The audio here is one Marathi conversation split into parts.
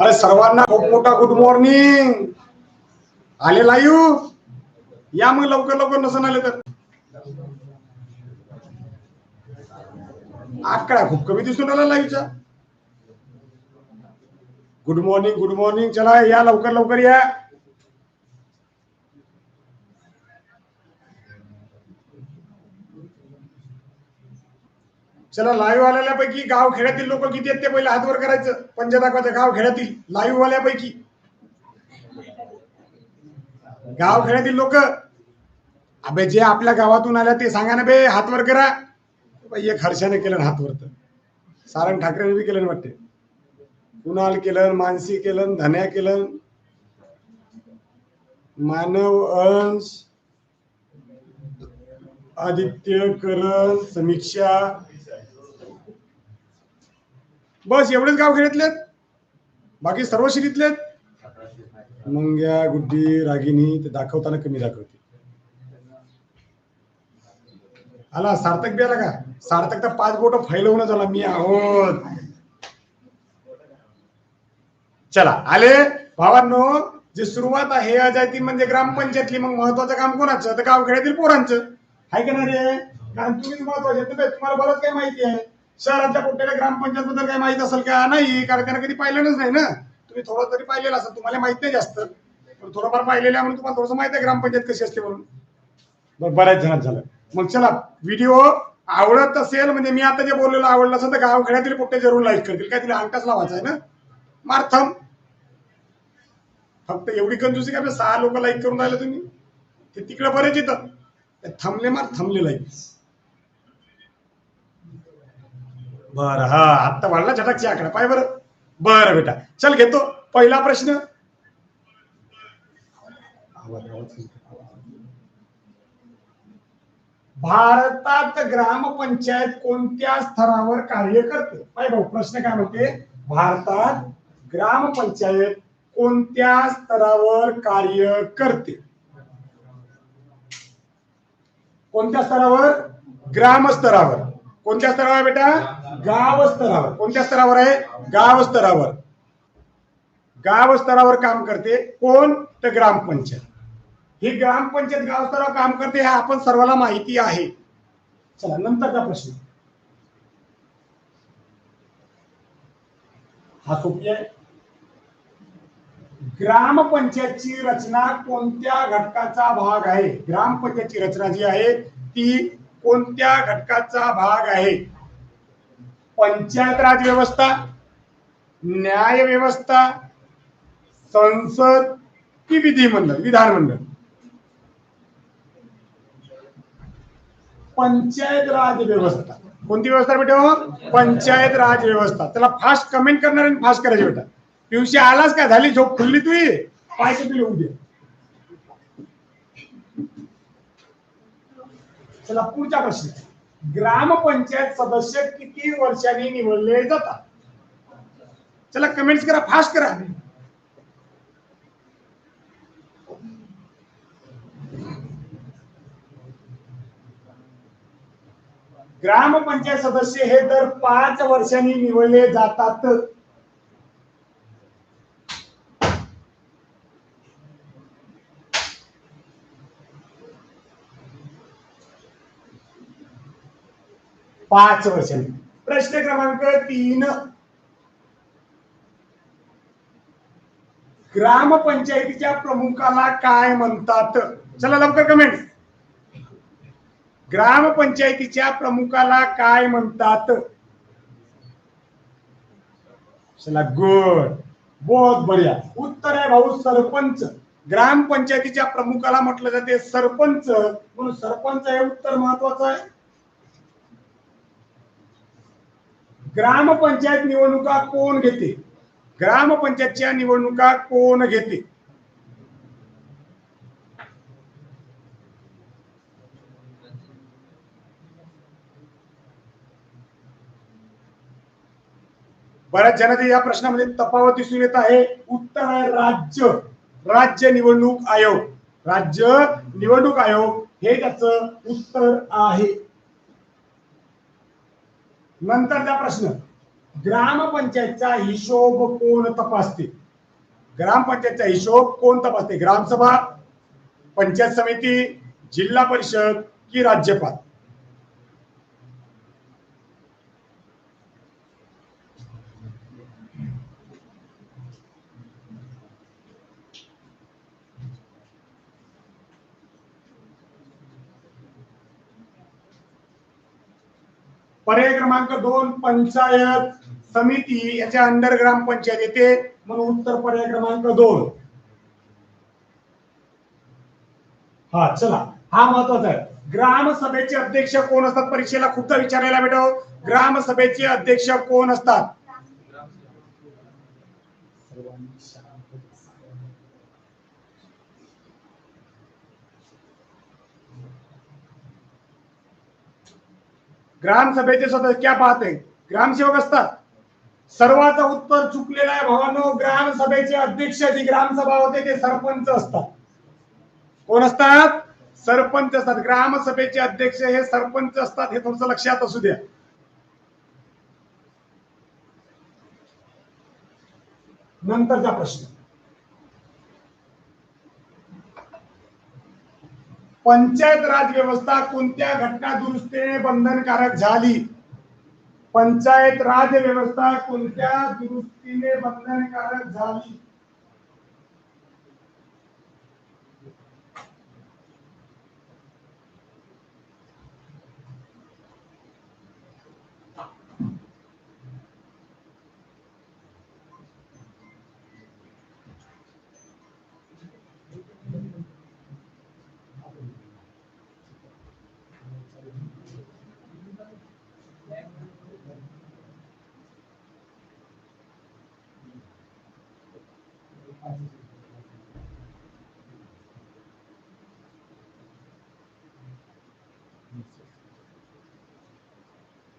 अरे सर्वांना खूप मोठा गुड मॉर्निंग आले लाईव्ह या मग लवकर लवकर नसन आले तर. आकडा खूप कमी दिसून आला लाईव्हचा गुड मॉर्निंग गुड मॉर्निंग चला या लवकर लवकर या. चला लाईव्ह आलेल्यापैकी गाव खेड्यातील लोक किती आहेत ते पहिले हातवर करायचं. पंच दाखवायचं गाव खेड्यातील लाईव्ह वाल्यापैकी. गाव खेड्यातील लोक अबे जे आपल्या गावातून आल्या ते सांगा ना बे हातवर करा. बाई, एक हर्षाने केलं ना हातवर तर. सारंग ठाकरेने बी केलं वाटते. कुणाल केलं मानसी केलं धन्या केलं. मानव अंश आदित्य करण समीक्षा बस एवढेच गाव खेड्यातलेत? बाकी सर्व शिरीतलेत? मंग्या गुड्डी रागिनी ते दाखवताना कमी दाखवते. आला सार्थक बी आला का? सार्थक तर पाच बोट फैलवून झाला मी आहोत. चला आले? भावांनो जी सुरुवात आहे अजायती म्हणजे ग्रामपंचायतली मग महत्वाचं काम कोणाचं? तर गावखेड्यातील पोरांचं. आहे का नाही रे? कारण तुम्ही महत्त्वाचे तुम्हाला बरंच काही माहिती आहे. शहरातल्या कुठल्या ग्रामपंचायत बद्दल काही माहीत असेल का? नाही कारण त्यांना कधी पाहिलेलंच नाही ना. तुम्ही थोडं तरी पाहिलेलं असेल तुम्हाला माहीत नाही जास्त. पण थोडंफार पाहिलेलं आहे म्हणून तुम्हाला थोडंसं माहिती आहे ग्रामपंचायत कशी असते म्हणून. बरं बऱ्याच जणात झालं. मग चला व्हिडिओ आवडत असेल म्हणजे मी आता जे बोललेलं आवडलं असेल तर गावखेड्यातील पोट्टे जरूर लाईक करतील. काय तिला अंकाच लावायचा आहे ना? मार्थम फक्त एवढी कंजूसी का सहा लोक लाईक करून राहिले तुम्ही? ते तिकडे बरेच येतात. थांबले मार थांबले लाईक बर हा आत्ता वाढला झटकची आकडा. पाय बरं. बरं बेटा. चल घेतो. पहिला प्रश्न. भारतात ग्रामपंचायत कोणत्या स्तरावर कार्य करते? पाय भाऊ प्रश्न काय म्हणते? भारतात ग्रामपंचायत कोणत्या स्तरावर कार्य करते? कोणत्या स्तरावर? ग्रामस्तरावर. कोणत्या स्तरावर बेटा? गाव स्तरावर कोणत्या स्तरावर आहे? गाव स्तरावर गाव स्तरावर काम करते कोण तर ग्रामपंचायत? ही ग्रामपंचायत गाव स्तरावर काम करते हे आपण सर्वांना माहिती आहे. चला नंतरचा प्रश्न. हा सोपी आहे. ग्रामपंचायतची रचना कोणत्या घटकाचा भाग आहे? ग्रामपंचायतची रचना जी आहे ती कोणत्या घटकाचा भाग आहे? पंचायत राज व्यवस्था न्याय व्यवस्था संसद की विधिमंडळ विधानमंडळ. पंचायत राज व्यवस्था. कोणती व्यवस्था बेटा हो? पंचायत राज व्यवस्था. त्याला फास्ट कमेंट करणार आणि फास्ट करायचे बेटा. पिवशी आलाच का? झाली झोप खुलली तुझी? पाय किती लिहून दे. चला पुढचा प्रश्न. ग्रामपंचायत सदस्य किती वर्षांनी निवडले जातात? चला कमेंट्स करा फास्ट करा. ग्रामपंचायत सदस्य हे दर पाच वर्षांनी निवडले जातात. पाच वर्षांनी प्रश्न क्रमांक तीन. ग्रामपंचायतीच्या प्रमुखाला काय म्हणतात? चला लवकर कमेंट ग्रामपंचायतीच्या प्रमुखाला काय म्हणतात? चला गुड बहुत बढिया. उत्तर आहे भाऊ सरपंच. ग्रामपंचायतीच्या प्रमुखाला म्हटलं जाते सरपंच. म्हणून सरपंच हे उत्तर महत्वाचं आहे. ग्रामपंचायत निवडणुका कोण घेते? ग्रामपंचायतच्या निवडणुका कोण घेते? बऱ्याच जणांच्या या प्रश्नामध्ये तफावत दिसून येत आहे. उत्तर आहे राज्य. राज्य निवडणूक आयोग. राज्य निवडणूक आयोग हे त्याचं उत्तर आहे. नंतरचा प्रश्न. ग्रामपंचायतचा हिशोब कोण तपासते? ग्रामपंचायतचा हिशोब कोण तपासते? ग्रामसभा पंचायत समिती जिल्हा परिषद की राज्यपाल? पर्याय क्रमांक दोन पंचायत समिती याच्या अंडर ग्रामपंचायत येते. म्हणून उत्तर पर्याय क्रमांक दोन. हा चला. हा महत्त्वाचा आहे. ग्रामसभेचे अध्यक्ष कोण असतात? परीक्षेला खूपदा विचारायला भेटो. ग्रामसभेचे अध्यक्ष कोण असतात? ग्रामसभेचे सदस्य क्या पाहते ग्रामसेवक असतात. सर्वांचं उत्तर चुकलेलं आहे भावानो. ग्रामसभेचे अध्यक्ष जी ग्रामसभा होते ते सरपंच असतात. कोण असतात? सरपंच असतात. ग्रामसभेचे अध्यक्ष हे सरपंच असतात हे तुमचं लक्षात असू द्या. नंतरचा प्रश्न. पंचायत राज व्यवस्था कोणत्या घटना दुरुस्तीने बंधनकारक झाली? पंचायत राज व्यवस्था कोणत्या दुरुस्तीने बंधनकारक झाली?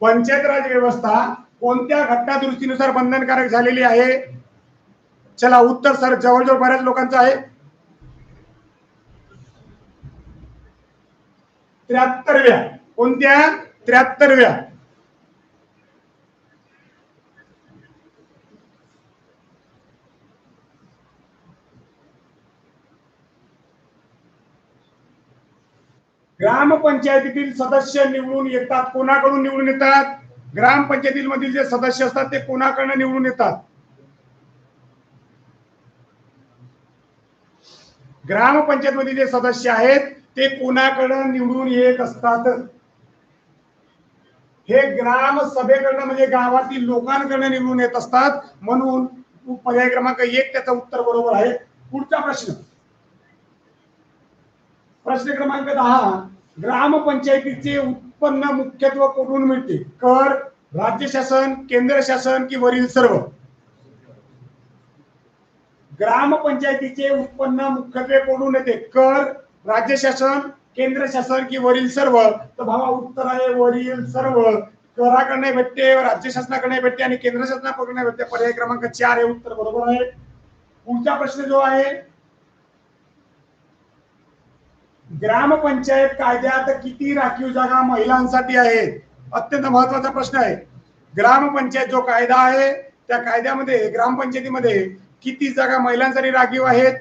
पंचायत राज व्यवस्था कोणत्या घटना दुरुस्तीनुसार बंधनकारक झालेली आहे? चला उत्तर सर जवळजवळ बऱ्याच लोकांचं आहे. त्र्याहत्तरव्या कोणत्या? त्र्याहत्तरव्या. ग्रामपंचायतीतील सदस्य निवडून येतात कोणाकडून निवडून येतात? ग्रामपंचायतीमधील जे सदस्य असतात ते कोणाकडनं निवडून येतात? ग्रामपंचायत मधील जे सदस्य आहेत ते कोणाकडं निवडून येत असतात? हे ग्राम सभेकडनं म्हणजे गावातील लोकांकडनं निवडून येत असतात. म्हणून पर्याय क्रमांक एक त्याचं उत्तर बरोबर आहे. पुढचा प्रश्न. प्रश्न क्रमांक दहा. ग्रामपंचायतीचे उत्पन्न मुख्यत्व कुठून मिळते? कर राज्य शासन केंद्र शासन की वरील सर्व? ग्रामपंचायतीचे उत्पन्न मुख्यत्वे कोठून येते? कर राज्य शासन केंद्र शासन की वरील सर्व? तर भावा उत्तर आहे वरील सर्व. कराकडे भेटते राज्य शासनाकडे भेटते आणि केंद्र शासनाकडे भेटते. पर्याय क्रमांक चार हे उत्तर बरोबर आहे. पुढचा प्रश्न जो आहे ग्रामपंचायत कायद्यात किती राखीव जागा महिलांसाठी आहेत? अत्यंत महत्त्वाचा प्रश्न आहे. ग्रामपंचायत जो कायदा आहे त्या कायद्यामध्ये ग्रामपंचायतीमध्ये किती जागा महिलांसाठी राखीव आहेत?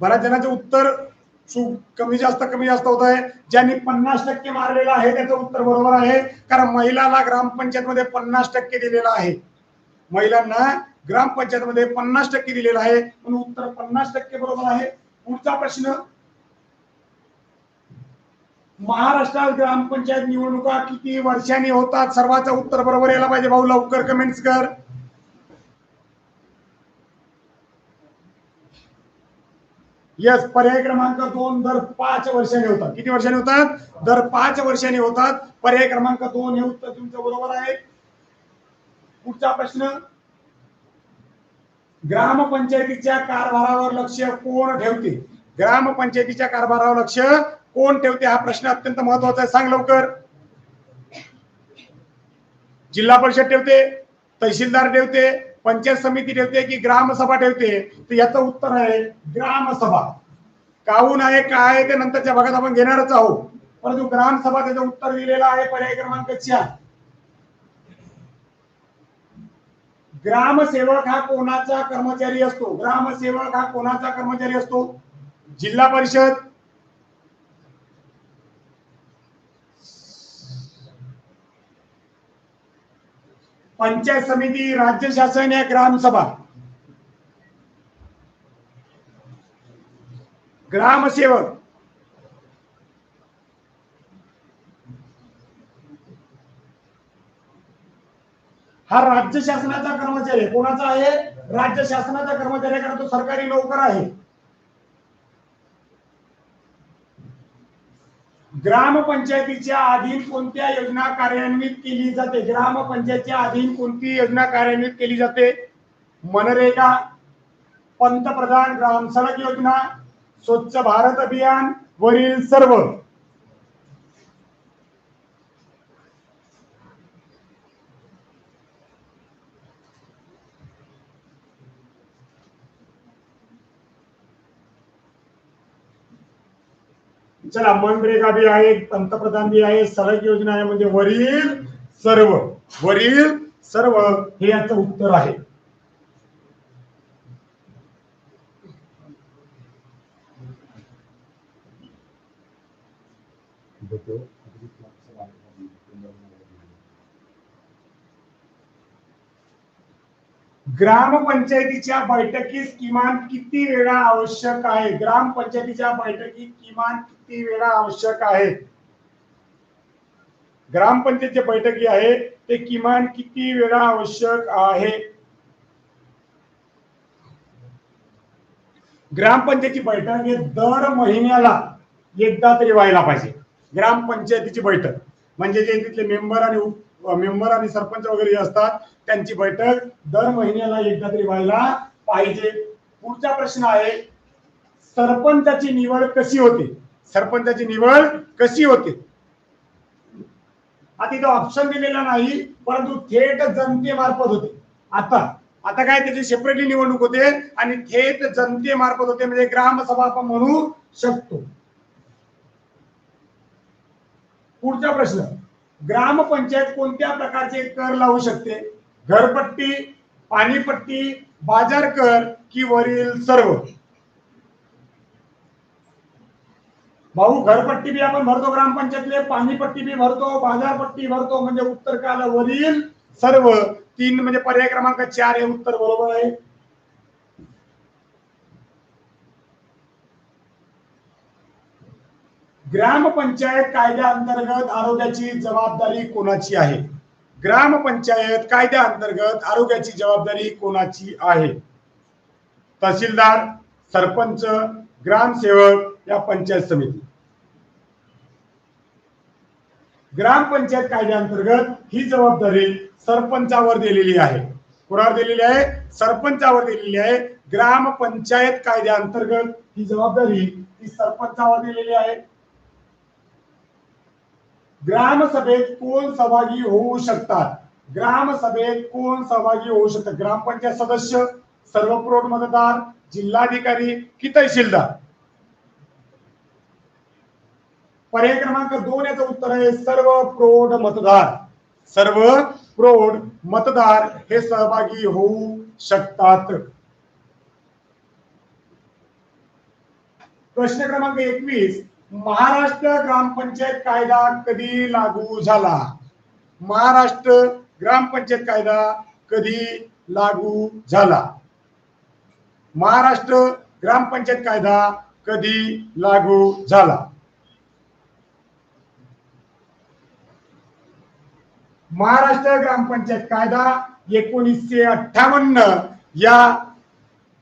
बऱ्याच जणांचं उत्तर चूक कमी जास्त कमी जास्त होत आहे. ज्यांनी पन्नास टक्के मारलेला आहे त्याचं उत्तर बरोबर आहे. कारण महिलाला ग्रामपंचायत मध्ये पन्नास टक्के दिलेला आहे. महिलांना ग्रामपंचायत मध्ये पन्नास टक्के दिलेलं आहे. म्हणून उत्तर पन्नास टक्के बरोबर आहे. पुढचा प्रश्न महाराष्ट्रात ग्रामपंचायत निवडणुका किती वर्षांनी होतात? सर्वांचं उत्तर बरोबर यायला पाहिजे भाऊ. लवकर कमेंट्स कर. यस पर्याय क्रमांक दोन दर पाच वर्षांनी होतात. किती वर्षांनी होतात? दर पाच वर्षांनी होतात. पर्याय क्रमांक दोन हे उत्तर तुमचं बरोबर आहे. पुढचा प्रश्न ग्रामपंचायतीच्या कारभारावर लक्ष कोण ठेवते? ग्रामपंचायतीच्या कारभारावर लक्ष कोण ठेवते? हा प्रश्न अत्यंत महत्त्वाचा आहे. सांग लवकर. जिल्हा परिषद ठेवते तहसीलदार ठेवते पंचायत समिती ठेवते की ग्रामसभा ठेवते? तर याचं उत्तर आहे ग्रामसभा. काहून आहे काय आहे ते नंतरच्या भागात आपण घेणारच आहोत. परंतु ग्रामसभा त्याचं उत्तर दिलेलं आहे. पर्याय क्रमांक चार. ग्रामसेवक हा कोणाचा कर्मचारी असतो? ग्रामसेवक हा कोणाचा कर्मचारी असतो? जिल्हा परिषद? पंचायत समिती राज्य शासन या ग्रामसभा. ग्रामसेवक. हा राज्य शासनाचा कर्मचारी आहे. कोणाचा आहे? राज्य शासनाचा कर्मचारी कारण तो सरकारी नोकर आहे. ग्रामपंचायतीच्या अधीन कोणत्या योजना कार्यान्वित केली जाते? ग्रामपंचायतीच्या अधीन कोणती योजना कार्यान्वित केली जाते? मनरेगा पंतप्रधान ग्राम सडक योजना स्वच्छ भारत अभियान वरील सर्व. चला मनरेगा बी आहे पंतप्रधान बी आहे सडक योजना आहे म्हणजे वरील सर्व वरील सर्व हे याचं उत्तर आहे. ग्रामपंचायतीच्या बैठकीस किमान किती वेळा आवश्यक आहे? ग्रामपंचायतीच्या बैठकीत किमान किती वेळा आवश्यक आहे? ग्रामपंचायतच्या बैठकी आहे ते किमान किती वेळा आवश्यक आहे? ग्रामपंचायतीची बैठक हे दर महिन्याला एकदा तरी व्हायला पाहिजे. ग्रामपंचायतीची बैठक. म्हणजे जे तिथले मेंबर आणि मेंबर आणि सरपंच वगैरे जे असतात त्यांची बैठक दर महिन्याला एकदा तरी व्हायला पाहिजे. पुढचा प्रश्न आहे सरपंचाची निवड कशी होते? सरपंचाची निवड कशी होते? आता इथं ऑप्शन दिलेला नाही परंतु थेट जनतेमार्फत होते. आता आता काय त्याची सेपरेटली निवडणूक होते आणि थेट जनतेमार्फत होते म्हणजे ग्रामसभा आपण म्हणू शकतो. पुढचा प्रश्न ग्रामपंचायत कोणत्या प्रकारचे कर लावू शकते? घरपट्टी पाणीपट्टी बाजार कर की वरील सर्व? भाऊ घरपट्टी बी आपण भरतो ग्रामपंचायतले पाणीपट्टी बी भरतो बाजारपट्टी भरतो म्हणजे उत्तर काल वरील सर्व तीन म्हणजे पर्याय क्रमांक चार हे उत्तर बरोबर आहे. ग्रामपंचायत कायद्याअंतर्गत आरोग्याची जबाबदारी कोणाची आहे? ग्रामपंचायत कायद्याअंतर्गत आरोग्याची जबाबदारी कोणाची आहे? तहसीलदार सरपंच ग्रामसेवक या पंचायत समिती. ग्रामपंचायत कायद्याअंतर्गत ही जबाबदारी सरपंचावर दिलेली आहे. कुणावर दिलेली आहे? सरपंचावर दिलेली आहे. ग्रामपंचायत कायद्याअंतर्गत ही जबाबदारी ही सरपंचावर दिलेली आहे. ग्रामसभेत कोण सहभागी होऊ शकतात? ग्रामसभेत कोण सहभागी होऊ शकतात? ग्रामपंचायत सदस्य सर्व प्रौढ मतदार, जिल्हाधिकारी, की तहसीलदार? पर्याय क्रमांक दोन याचं उत्तर आहे सर्व प्रौढ मतदार. सर्व प्रौढ मतदार हे सहभागी होऊ शकतात. प्रश्न क्रमांक एकवीस महाराष्ट्र ग्रामपंचायत कायदा कधी लागू झाला? महाराष्ट्र ग्रामपंचायत कायदा कधी लागू झाला? महाराष्ट्र ग्रामपंचायत कायदा कधी लागू झाला? महाराष्ट्र ग्रामपंचायत कायदा एकोणीसशे अठ्ठावन्न या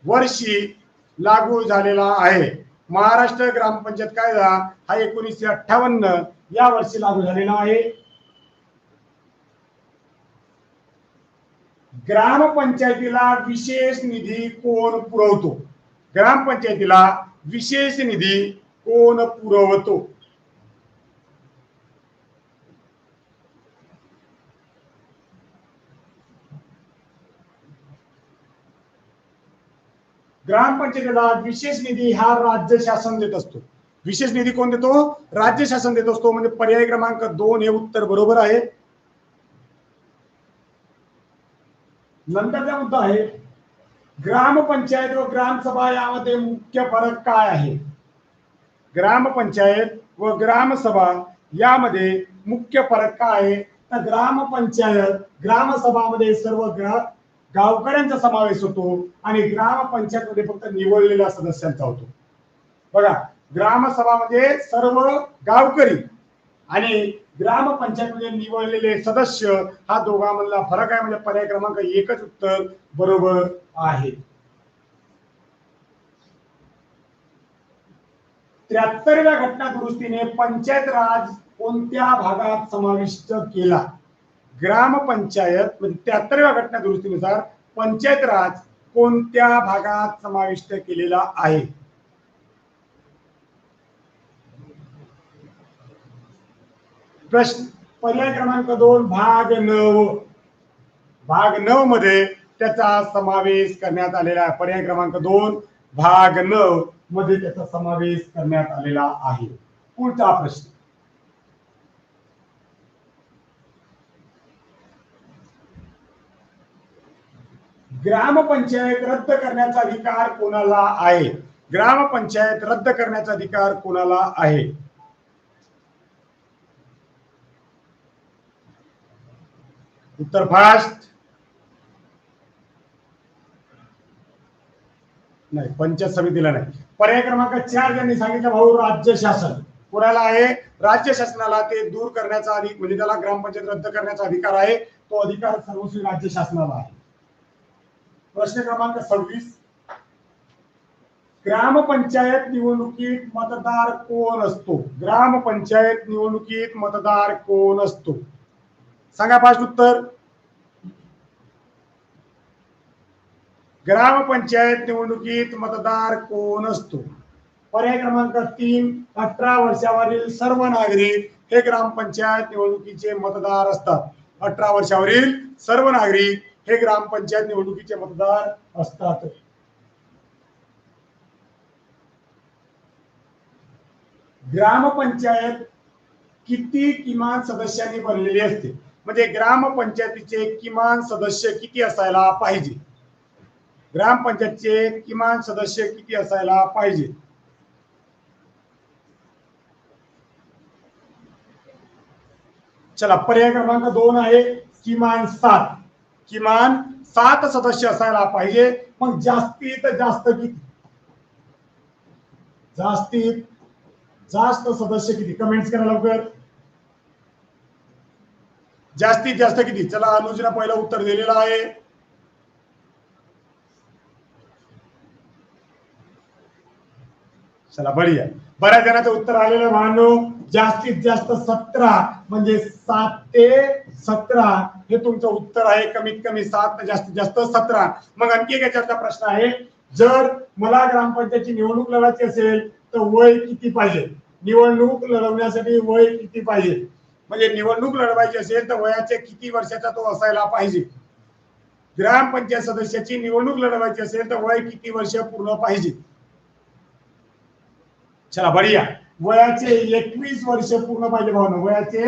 वर्षी लागू झालेला आहे. महाराष्ट्र ग्रामपंचायत कायदा हा एकोणीसशे अठ्ठावन्न या वर्षी लागू झालेला आहे. ग्रामपंचायतीला विशेष निधी कोण पुरवतो? ग्रामपंचायतीला विशेष निधी कोण पुरवतो? ग्रामपंचायतीला विशेष निधी हा राज्य शासन देत असतो. विशेष निधी कोण देतो? राज्य शासन देत पर्याय क्रमांक दोन हे उत्तर बरोबर आहे. नंतरचा मुद्दा आहे ग्रामपंचायत व ग्रामसभा यामध्ये मुख्य फरक काय आहे? ग्रामपंचायत व ग्रामसभा यामध्ये मुख्य फरक का काय आहे? तर ग्रामपंचायत ग्रामसभामध्ये सर्व ग्रा गावकऱ्यांचा समावेश होतो आणि ग्रामपंचायत मध्ये फक्त निवडलेल्या सदस्यांचा होतो. बघा ग्रामसभा म्हणजे सर्व गावकरी आणि ग्रामपंचायतमध्ये निवडलेले सदस्य हा दोघांमधला फरक आहे. म्हणजे पर्याय क्रमांक एकच उत्तर बरोबर आहे. त्र्याहत्तरव्या घटना दुरुस्तीने पंचायत राज कोणत्या भागात समाविष्ट केला? ग्रामपंचायत म्हणजे त्र्याहत्तरव्या घटना दुरुस्तीनुसार पंचायत राज कोणत्या भागात समाविष्ट केलेला आहे? प्रश्न पर्याय क्रमांक दोन भाग नऊ. भाग नऊ मध्ये त्याचा समावेश करण्यात आलेला आहे. पर्याय क्रमांक दोन भाग नऊ मध्ये त्याचा समावेश करण्यात आलेला आहे. पुढचा प्रश्न. ग्रामपंचायत रद्द करण्याचा अधिकार कोणाला आहे? ग्रामपंचायत रद्द करण्याचा अधिकार कोणाला आहे? उत्तर फास्ट नाही पंचायत समितीला नाही. पर्याय क्रमांक चार ज्यांनी सांगितलं भाऊ राज्य शासन. कोणाला आहे? राज्य शासनाला ते दूर करण्याचा अधिक म्हणजे त्याला ग्रामपंचायत रद्द करण्याचा अधिकार आहे. तो अधिकार सर्वस्वी राज्य शासनाला आहे. प्रश्न क्रमांक सव्वीस. ग्रामपंचायत निवडणुकीत मतदार कोण असतो? ग्रामपंचायत निवडणुकीत मतदार कोण असतो? सांगा फास्ट उत्तर. ग्रामपंचायत निवडणुकीत मतदार कोण असतो? पर्याय क्रमांक तीन अठरा वर्षावरील सर्व नागरिक हे ग्रामपंचायत निवडणुकीचे मतदार असतात. अठरा वर्षावरील सर्व नागरिक हे ग्रामपंचायत निवडणुकीचे मतदार असतात. ग्रामपंचायत किती किमान सदस्यांनी बनलेली असते? म्हणजे ग्रामपंचायतीचे किमान सदस्य किती असायला पाहिजे? ग्रामपंचायतचे किमान सदस्य किती असायला पाहिजे? चला पर्याय क्रमांक दोन आहे किमान सात. किमान सात सदस्य असायला पाहिजे मग जास्तीत जास्त किती? जास्तीत जास्त सदस्य किती? कमेंट्स करा लवकर. जास्तीत जास्त किती? चला, अनुजना पहिलं उत्तर दिलेलं आहे. चला, बढिया. बऱ्याच जणांचं उत्तर आलेलं मानव जास्तीत जास्त सतरा म्हणजे सात ते सतरा हे तुमचं उत्तर आहे. कमीत कमी सात ते जास्तीत जास्त सतरा. मग आणखी एक याच्यातला प्रश्न आहे. जर मला ग्रामपंचायतची निवडणूक लढवायची असेल तर वय किती पाहिजे? निवडणूक लढवण्यासाठी वय किती पाहिजे? म्हणजे निवडणूक लढवायची असेल तर वयाचे किती वर्षाचा तो असायला पाहिजे? ग्रामपंचायत सदस्याची निवडणूक लढवायची असेल तर वय किती वर्ष पूर्ण पाहिजे? चला बढिया. वयाचे एकवीस वर्ष पूर्ण पाहिजे भावना वयाचे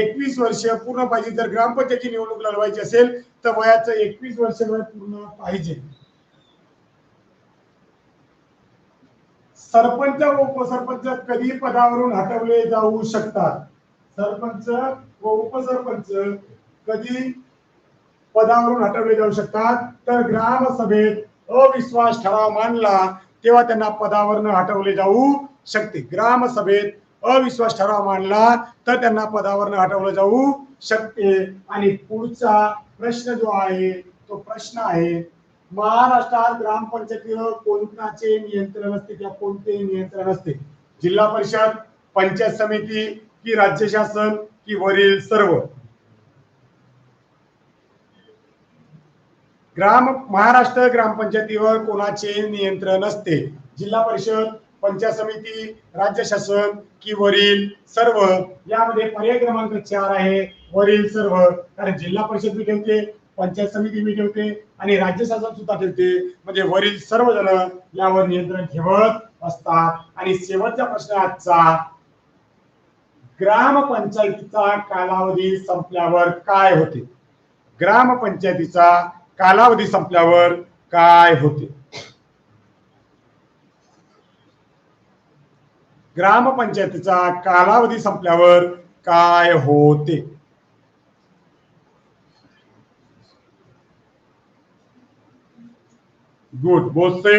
एकवीस वर्ष पूर्ण पाहिजे. जर ग्रामपंचायतची निवडणूक लढवायची असेल तर वयाचं एकवीस वर्ष वय पूर्ण पाहिजे. सरपंच व उपसरपंच कधी पदावरून हटवले जाऊ शकतात? सरपंच व उपसरपंच कधी पदावरून हटवले जाऊ शकतात? तर ग्रामसभेत अविश्वास ठराव मांडला तेव्हा त्यांना पदावरून हटवले जाऊ शकते. ग्रामसभेत अविश्वास ठराव मांडला तर त्यांना पदावरनं हटवलं जाऊ शकते. आणि पुढचा प्रश्न जो आहे तो प्रश्न आहे महाराष्ट्रात ग्रामपंचायतीवर कोणाचे नियंत्रण असते किंवा कोणते नियंत्रण असते? जिल्हा परिषद पंचायत समिती की राज्य शासन की वरील सर्व? ग्राम महाराष्ट्र ग्रामपंचायतीवर कोणाचे नियंत्रण असते जिल्हा परिषद पंचायत समिती राज्य शासन की वरील सर्व यामध्ये पर्याय क्रमांक चार आहे वरील सर्व. कारण जिल्हा परिषद मी ठेवते पंचायत समिती मी ठेवते आणि राज्य शासन सुद्धा ठेवते. म्हणजे वरील सर्व जण यावर नियंत्रण ठेवत असतात. आणि शेवटचा प्रश्न आजचा. ग्रामपंचायतीचा कालावधी संपल्यावर काय होते? ग्रामपंचायतीचा कालावधी संपल्यावर काय होते? ग्रामपंचायतीचा कालावधी संपल्यावर काय होते? गुड बोलते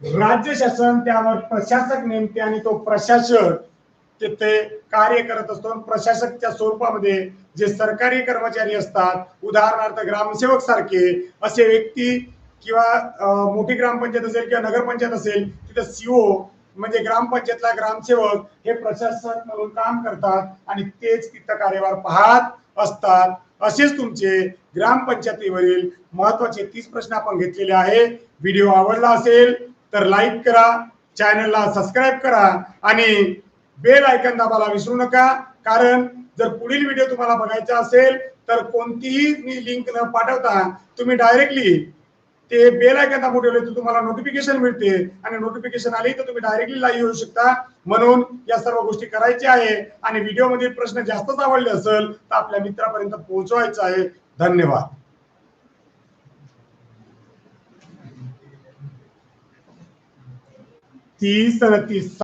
राज्य शासन त्यावर प्रशासक नेमते आणि तो प्रशासक तिथे कार्य करत असतो आणि प्रशासकच्या स्वरूपामध्ये जे सरकारी कर्मचारी असतात उदाहरणार्थ ग्रामसेवक सारखे असे व्यक्ती किंवा मोठी ग्रामपंचायत असेल किंवा नगरपंचायत असेल तिथे सीओ म्हणजे ग्रामपंचायतला ग्रामसेवक हे प्रशासक म्हणून काम करतात आणि तेच तिथं कार्यभार पाहत असतात. असेच तुमचे ग्रामपंचायतीवरील महत्त्वाचे तीस प्रश्न आपण घेतलेले आहे व्हिडिओ आवडला असेल तर लाईक करा चॅनलला सबस्क्राईब करा आणि बेल आयकन दाबायला विसरू नका. कारण जर पुढील व्हिडिओ तुम्हाला बघायचा असेल तर कोणतीही मी लिंक न पाठवता तुम्ही डायरेक्टली ते बेल आयकन दाबून तर तुम्हाला नोटिफिकेशन मिळते. आणि नोटिफिकेशन आली तर तुम्ही डायरेक्टली लाईव्ह येऊ शकता. म्हणून या सर्व गोष्टी करायच्या आहे. आणि व्हिडिओ मधील प्रश्न जास्तच आवडले असेल तर आपल्या मित्रापर्यंत पोहोचवायचं आहे. धन्यवाद. तीस तीस